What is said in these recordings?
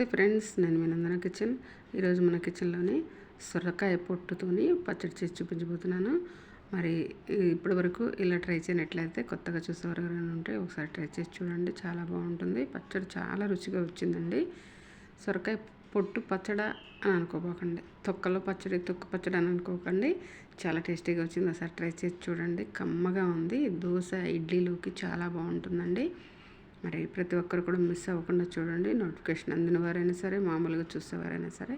నమస్తే ఫ్రెండ్స్ నేను మీ నందన కిచెన్. ఈరోజు మన కిచెన్లోని సొరకాయ పొట్టుతోని పచ్చడి చేసి చూపించబోతున్నాను. మరి ఇప్పటి వరకు ఇలా ట్రై చేయనట్లయితే కొత్తగా చూసేవారు ఎవరైనా ఉంటే ఒకసారి ట్రై చేసి చూడండి చాలా బాగుంటుంది. పచ్చడి చాలా రుచిగా వచ్చిందండి. సొరకాయ పొట్టు పచ్చడ అని అనుకోపోకండి తొక్కలో పచ్చడి తొక్క పచ్చడి అని అనుకోకండి. చాలా టేస్టీగా వచ్చింది. ఒకసారి ట్రై చేసి చూడండి. కమ్మగా ఉంది. దోశ ఇడ్లీలోకి చాలా బాగుంటుందండి. మరి ప్రతి ఒక్కరు కూడా మిస్ అవ్వకుండా చూడండి. నోటిఫికేషన్ అందిన వారైనా సరే మామూలుగా చూసేవారైనా సరే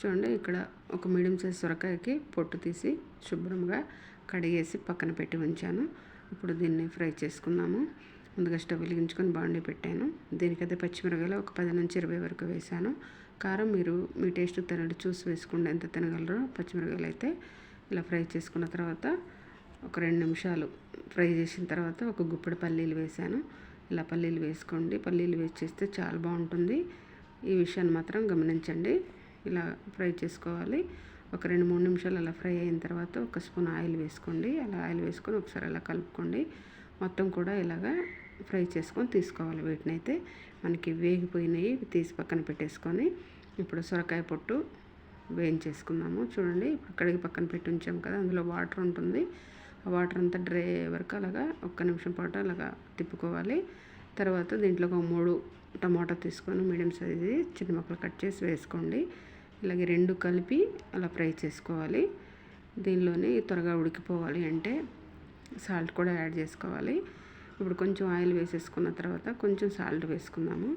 చూడండి. ఇక్కడ ఒక మీడియం సైజ్ సొరకాయకి పొట్టు తీసి శుభ్రంగా కడిగేసి పక్కన పెట్టి ఉంచాను. ఇప్పుడు దీన్ని ఫ్రై చేసుకుందాము. ముందుగా స్టవ్ వెలిగించుకొని బాండీ పెట్టాను. దీనికైతే పచ్చిమిరకాయలు ఒక పది నుంచి ఇరవై వరకు వేసాను కారం మీరు మీ టేస్ట్ తినడు చూసి వేసుకోండి. ఎంత తినగలరో పచ్చిమిరకాయలు అయితే ఇలా ఫ్రై చేసుకున్న తర్వాత ఒక రెండు నిమిషాలు ఫ్రై చేసిన తర్వాత ఒక గుప్పెడు పల్లీలు వేసాను ఇలా పల్లీలు వేసుకోండి. పల్లీలు వేసేస్తే చాలా బాగుంటుంది. ఈ విషయాన్ని మాత్రం గమనించండి. ఇలా ఫ్రై చేసుకోవాలి. ఒక రెండు మూడు నిమిషాలు అలా ఫ్రై అయిన తర్వాత ఒక స్పూన్ ఆయిల్ వేసుకోండి. అలా ఆయిల్ వేసుకొని ఒకసారి అలా కలుపుకోండి. మొత్తం కూడా ఇలాగా ఫ్రై చేసుకొని తీసుకోవాలి వీటిని అయితే. మనకి వేగిపోయినవి తీసి పక్కన పెట్టేసుకొని ఇప్పుడు సొరకాయ పొట్టు వేయించేసుకుందాము. చూడండి ఇప్పుడు కడిగి పక్కన పెట్టి ఉంచాము కదా అందులో వాటర్ ఉంటుంది. వాటర్ అంతా డ్రై వరకు అలాగా ఒక్క నిమిషం పాటు అలాగా తిప్పుకోవాలి. తర్వాత దీంట్లో ఒక మూడు టమాటా తీసుకొని మీడియం సైజ్ చిన్న ముక్కలు కట్ చేసి వేసుకోండి. ఇలాగే రెండు కలిపి అలా ఫ్రై చేసుకోవాలి. దీనిలోనే త్వరగా ఉడికిపోవాలి అంటే సాల్ట్ కూడా యాడ్ చేసుకోవాలి. ఇప్పుడు కొంచెం ఆయిల్ వేసేసుకున్న తర్వాత కొంచెం సాల్ట్ వేసుకుందాము.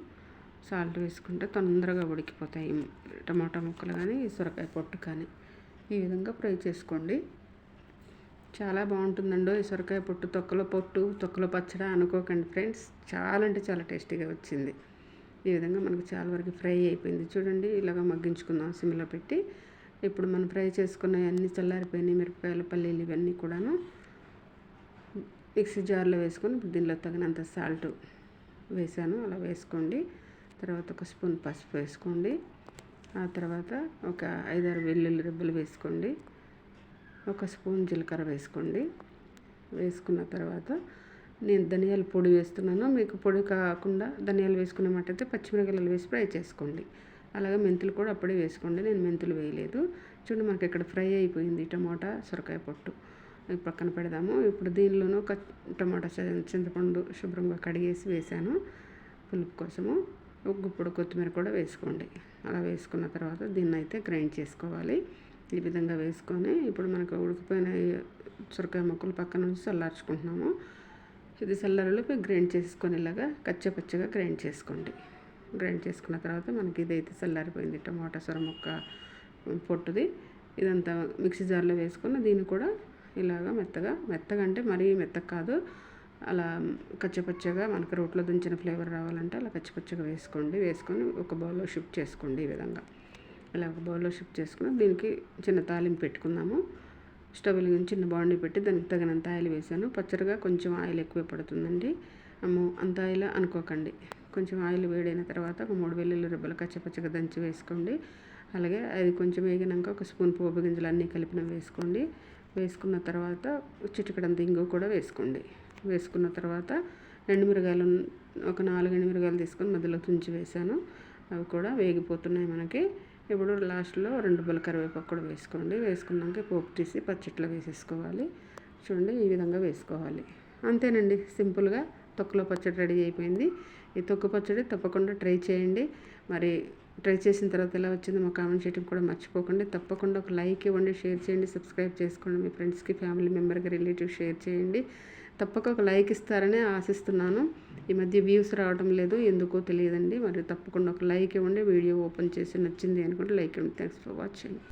సాల్ట్ వేసుకుంటే తొందరగా ఉడికిపోతాయి టమాటా ముక్కలు కానీ సొరకాయ పొట్టు కానీ. ఈ విధంగా ఫ్రై చేసుకోండి. చాలా బాగుంటుందండో ఈ సొరకాయ పొట్టు తొక్కలో పొట్టు తొక్కలో పచ్చడి అనుకోకండి ఫ్రెండ్స్. చాలా అంటే చాలా టేస్టీగా వచ్చింది. ఈ విధంగా మనకు చాలా వరకు ఫ్రై అయిపోయింది. చూడండి ఇలాగ మగ్గించుకుందాం సిమ్లో పెట్టి. ఇప్పుడు మనం ఫ్రై చేసుకున్న అన్ని చల్లారిపోయినాయి మిరపకాయలు పల్లీలు ఇవన్నీ కూడాను. మిక్సీ జార్లో వేసుకొని దీనిలో తగినంత సాల్ట్ వేసాను. అలా వేసుకోండి. తర్వాత ఒక స్పూన్ పసుపు వేసుకోండి. ఆ తర్వాత ఒక ఐదారు వెల్లుల్లి రెబ్బలు వేసుకోండి. ఒక స్పూన్ జీలకర్ర వేసుకోండి. వేసుకున్న తర్వాత నేను ధనియాల పొడి వేస్తున్నాను. మీకు పొడి కాకుండా ధనియాలు వేసుకునే అయితే వేసి ఫ్రై చేసుకోండి. అలాగే మెంతులు కూడా అప్పుడే వేసుకోండి. నేను మెంతులు వేయలేదు. చూడండి మనకి ఇక్కడ ఫ్రై అయిపోయింది టమాటా సొరకాయ పొట్టు. పక్కన పెడదాము. ఇప్పుడు దీనిలోనూ ఒక టమాటా చింతపండు శుభ్రంగా కడిగేసి వేసాను. పులుపు కోసము ఉగ్గుప్పుడు కొత్తిమీర కూడా వేసుకోండి. అలా వేసుకున్న తర్వాత దీన్ని అయితే గ్రైండ్ చేసుకోవాలి. ఈ విధంగా వేసుకొని ఇప్పుడు మనకు ఉడికిపోయిన సొరకాయ ముక్కలు పక్కన నుంచి చల్లార్చుకుంటున్నాము. ఇది చల్లారలోకి గ్రైండ్ చేసుకొని ఇలాగా కచ్చపచ్చగా గ్రైండ్ చేసుకోండి. గ్రైండ్ చేసుకున్న తర్వాత మనకి ఇదైతే చల్లారిపోయింది. టమాటా సొర ముక్క పొట్టుది. ఇదంతా మిక్సీ జార్లో వేసుకొని దీన్ని కూడా ఇలాగా మెత్తగా మెత్తగా అంటే మరీ మెత్తగా కాదు అలా కచ్చపచ్చగా మనకు రోట్లో దించిన ఫ్లేవర్ రావాలంటే అలా కచ్చపచ్చగా వేసుకోండి. వేసుకొని ఒక బౌల్లో షిఫ్ట్ చేసుకోండి ఈ విధంగా. ఇలా ఒక బౌల్లో షిఫ్ట్ చేసుకుని దీనికి చిన్న తాలింపు పెట్టుకుందాము. స్టవ్ వెలిగించి చిన్న బాండీ పెట్టి దానికి తగినంత ఆయిల్ వేసాను. పచ్చడిగా కొంచెం ఆయిల్ ఎక్కువ పడుతుందండి. అమ్మో అంత ఆయిల్ అనుకోకండి. కొంచెం ఆయిల్ వేడైన తర్వాత ఒక మూడు వెల్లుల్లి రుబ్బలు కచ్చపచ్చగా దంచి వేసుకోండి. అలాగే అది కొంచెం వేగినాక ఒక స్పూన్ పోపు గింజలు అన్నీ కలిపిన వేసుకోండి. వేసుకున్న తర్వాత చిటికడంత ఇంగు కూడా వేసుకోండి. వేసుకున్న తర్వాత ఎండుమిరగాయలు ఒక నాలుగు ఎండుమిరగాయలు తీసుకొని మధ్యలో తుంచి వేసాను. అవి కూడా వేగిపోతున్నాయి మనకి. ఇప్పుడు లాస్ట్లో రెండు బుల్ల కరివేపాకు కూడా వేసుకోండి. వేసుకున్నాక పోపు తీసి పచ్చట్లో వేసేసుకోవాలి. చూడండి ఈ విధంగా వేసుకోవాలి. అంతేనండి సింపుల్గా తొక్కలో పచ్చడి రెడీ అయిపోయింది. ఈ తొక్కు పచ్చడి తప్పకుండా ట్రై చేయండి. మరి ట్రై చేసిన తర్వాత ఎలా వచ్చిందో మా కామెంట్ చేయడం కూడా మర్చిపోకండి. తప్పకుండా ఒక లైక్ ఇవ్వండి షేర్ చేయండి సబ్స్క్రైబ్ చేసుకోండి. మీ ఫ్రెండ్స్కి ఫ్యామిలీ మెంబర్కి రిలేటివ్ షేర్ చేయండి. తప్పక ఒక లైక్ ఇస్తారని ఆశిస్తున్నాను. ఈ మధ్య వ్యూస్ రావడం లేదు ఎందుకో తెలియదండి. మరి తప్పకుండా ఒక లైక్ ఇవ్వండి. వీడియో ఓపెన్ చేసి నచ్చింది అనుకుంటే లైక్ ఇవ్వండి. Thanks for watching